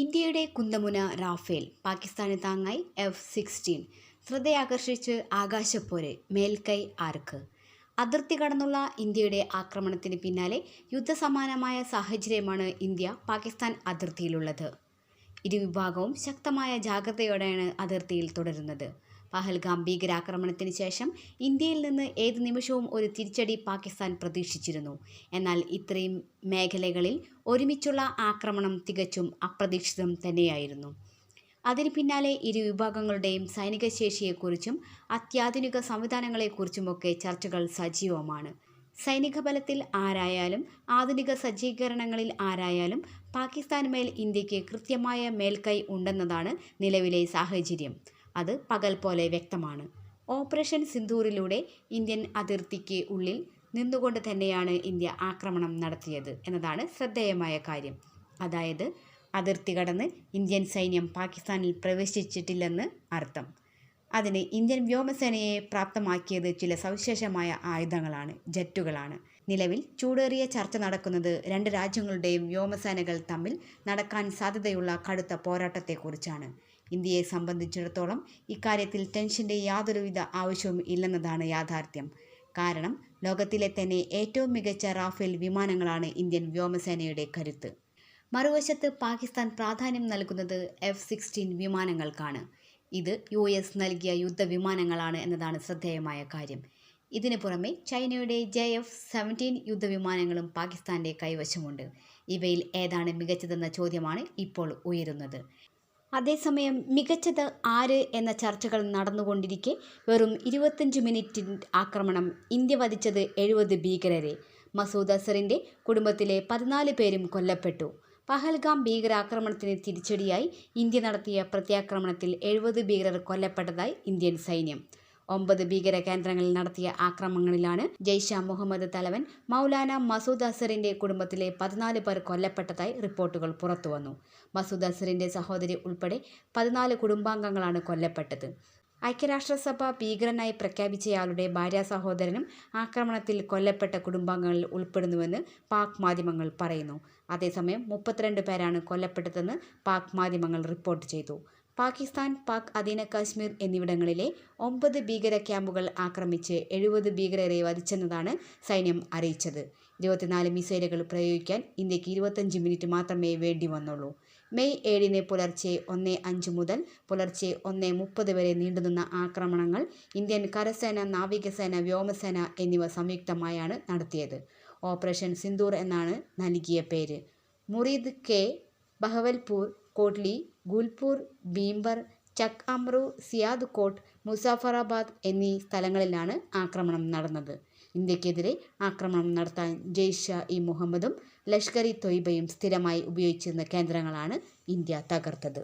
ഇന്ത്യയുടെ കുന്തമുന റാഫേൽ പാകിസ്ഥാന് താങ്ങായി എഫ് സിക്സ്റ്റീൻ ശ്രദ്ധയാകർഷിച്ച് ആകാശപ്പോര് മേൽക്കൈ ആർക്ക്. അതിർത്തി കടന്നുള്ള ഇന്ത്യയുടെ ആക്രമണത്തിന് പിന്നാലെ യുദ്ധസമാനമായ സാഹചര്യമാണ് ഇന്ത്യ പാകിസ്ഥാൻ അതിർത്തിയിലുള്ളത്. ഇരുവിഭാഗവും ശക്തമായ ജാഗ്രതയോടെയാണ് അതിർത്തിയിൽ തുടരുന്നത്. പഹൽഗാം ഭീകരാക്രമണത്തിന് ശേഷം ഇന്ത്യയിൽ നിന്ന് ഏത് നിമിഷവും ഒരു തിരിച്ചടി പാകിസ്ഥാൻ പ്രതീക്ഷിച്ചിരുന്നു. എന്നാൽ ഇത്രയും മേഖലകളിൽ ഒരുമിച്ചുള്ള ആക്രമണം തികച്ചും അപ്രതീക്ഷിതം തന്നെയായിരുന്നു. അതിന് പിന്നാലെ ഇരു വിഭാഗങ്ങളുടെയും സൈനിക ശേഷിയെക്കുറിച്ചും അത്യാധുനിക സംവിധാനങ്ങളെക്കുറിച്ചുമൊക്കെ ചർച്ചകൾ സജീവമാണ്. സൈനിക ബലത്തിൽ ആരായാലും ആധുനിക സജ്ജീകരണങ്ങളിൽ ആരായാലും പാകിസ്ഥാനുമേൽ ഇന്ത്യയ്ക്ക് കൃത്യമായ മേൽക്കൈ ഉണ്ടെന്നതാണ് നിലവിലെ സാഹചര്യം. അത് പകൽ പോലെ വ്യക്തമാണ്. ഓപ്പറേഷൻ സിന്ദൂറിലൂടെ ഇന്ത്യൻ അതിർത്തിക്ക് ഉള്ളിൽ നിന്നുകൊണ്ട് തന്നെയാണ് ഇന്ത്യ ആക്രമണം നടത്തിയത് എന്നതാണ് ശ്രദ്ധേയമായ കാര്യം. അതായത് അതിർത്തി കടന്ന് ഇന്ത്യൻ സൈന്യം പാകിസ്ഥാനിൽ പ്രവേശിച്ചിട്ടില്ലെന്ന് അർത്ഥം. അതിന് ഇന്ത്യൻ വ്യോമസേനയെ പ്രാപ്തമാക്കിയത് ചില സവിശേഷമായ ആയുധങ്ങളാണ് ജെറ്റുകളാണ്. നിലവിൽ ചൂടേറിയ ചർച്ച നടക്കുന്നത് രണ്ട് രാജ്യങ്ങളുടെയും വ്യോമസേനകൾ തമ്മിൽ നടക്കാൻ സാധ്യതയുള്ള കടുത്ത പോരാട്ടത്തെക്കുറിച്ചാണ്. ഇന്ത്യയെ സംബന്ധിച്ചിടത്തോളം ഇക്കാര്യത്തിൽ ടെൻഷന്റെ യാതൊരുവിധ ആവശ്യവും ഇല്ലെന്നതാണ് യാഥാർത്ഥ്യം. കാരണം ലോകത്തിലെ തന്നെ ഏറ്റവും മികച്ച റാഫേൽ വിമാനങ്ങളാണ് ഇന്ത്യൻ വ്യോമസേനയുടെ കരുത്ത്. മറുവശത്ത് പാകിസ്ഥാൻ പ്രാധാന്യം നൽകുന്നത് എഫ് സിക്സ്റ്റീൻ വിമാനങ്ങൾക്കാണ്. ഇത് യു എസ് നൽകിയ യുദ്ധവിമാനങ്ങളാണ് എന്നതാണ് ശ്രദ്ധേയമായ കാര്യം. ഇതിനു പുറമെ ചൈനയുടെ ജെ എഫ് സെവന്റീൻ യുദ്ധവിമാനങ്ങളും പാകിസ്ഥാന്റെ കൈവശമുണ്ട്. ഇവയിൽ ഏതാണ് മികച്ചതെന്ന ചോദ്യമാണ് ഇപ്പോൾ ഉയരുന്നത്. അതേസമയം മികച്ചത് ആര് എന്ന ചർച്ചകൾ നടന്നുകൊണ്ടിരിക്കെ. വെറും ഇരുപത്തഞ്ച് മിനിറ്റ് ആക്രമണം. ഇന്ത്യ വധിച്ചത് എഴുപത് ഭീകരരെ. മസൂദ് അസറിന്റെ കുടുംബത്തിലെ പതിനാല് പേരും കൊല്ലപ്പെട്ടു. പഹൽഗാം ഭീകരാക്രമണത്തിന് തിരിച്ചടിയായി ഇന്ത്യ നടത്തിയ പ്രത്യാക്രമണത്തിൽ എഴുപത് ഭീകരർ കൊല്ലപ്പെട്ടതായി ഇന്ത്യൻ സൈന്യം. ഒമ്പത് ഭീകര കേന്ദ്രങ്ങളിൽ നടത്തിയ ആക്രമണങ്ങളിലാണ് ജയ്ഷ മുഹമ്മദ് തലവൻ മൗലാന മസൂദ് അസറിന്റെ കുടുംബത്തിലെ പതിനാല് പേർ കൊല്ലപ്പെട്ടതായി റിപ്പോർട്ടുകൾ പുറത്തുവന്നു. മസൂദ് അസറിന്റെ സഹോദരി ഉൾപ്പെടെ പതിനാല് കുടുംബാംഗങ്ങളാണ് കൊല്ലപ്പെട്ടത്. ഐക്യരാഷ്ട്രസഭ ഭീകരനായി പ്രഖ്യാപിച്ചയാളുടെ ഭാര്യ സഹോദരനും ആക്രമണത്തിൽ കൊല്ലപ്പെട്ട കുടുംബാംഗങ്ങളിൽ ഉൾപ്പെടുന്നുവെന്ന് പാക് മാധ്യമങ്ങൾ പറയുന്നു. അതേസമയം മുപ്പത്തിരണ്ട് പേരാണ് കൊല്ലപ്പെട്ടതെന്ന് പാക് മാധ്യമങ്ങൾ റിപ്പോർട്ട് ചെയ്തു. പാകിസ്ഥാൻ പാക് അധീന കാശ്മീർ എന്നിവിടങ്ങളിലെ ഒമ്പത് ഭീകര ക്യാമ്പുകൾ ആക്രമിച്ച് എഴുപത് ഭീകരരെ വധിച്ചെന്നതാണ് സൈന്യം അറിയിച്ചത്. ഇരുപത്തിനാല് മിസൈലുകൾ പ്രയോഗിക്കാൻ ഇന്ത്യയ്ക്ക് ഇരുപത്തഞ്ച് മിനിറ്റ് മാത്രമേ വേണ്ടി വന്നുള്ളൂ. മെയ് ഏഴിന് പുലർച്ചെ ഒന്ന് അഞ്ച് മുതൽ പുലർച്ചെ ഒന്ന് മുപ്പത് വരെ നീണ്ടുനിന്ന ആക്രമണങ്ങൾ ഇന്ത്യൻ കരസേന നാവികസേന വ്യോമസേന എന്നിവ സംയുക്തമായാണ് നടത്തിയത്. ഓപ്പറേഷൻ സിന്ദൂർ എന്നാണ് നൽകിയ പേര്. മുറീദ് കെ. ബഹവൽപൂർ കോട്ട്ലി ഗുൽപൂർ ഭീംബർ ചക് അമ്രു സിയാദ് കോട്ട് മുസാഫറാബാദ് എന്നീ സ്ഥലങ്ങളിലാണ് ആക്രമണം നടന്നത്. ഇന്ത്യക്കെതിരെ ആക്രമണം നടത്താൻ ജെയ്ഷ ഇ മുഹമ്മദും ലഷ്കർ ഇ തൊയ്ബയും സ്ഥിരമായി ഉപയോഗിച്ചിരുന്ന കേന്ദ്രങ്ങളാണ് ഇന്ത്യ തകർത്തത്.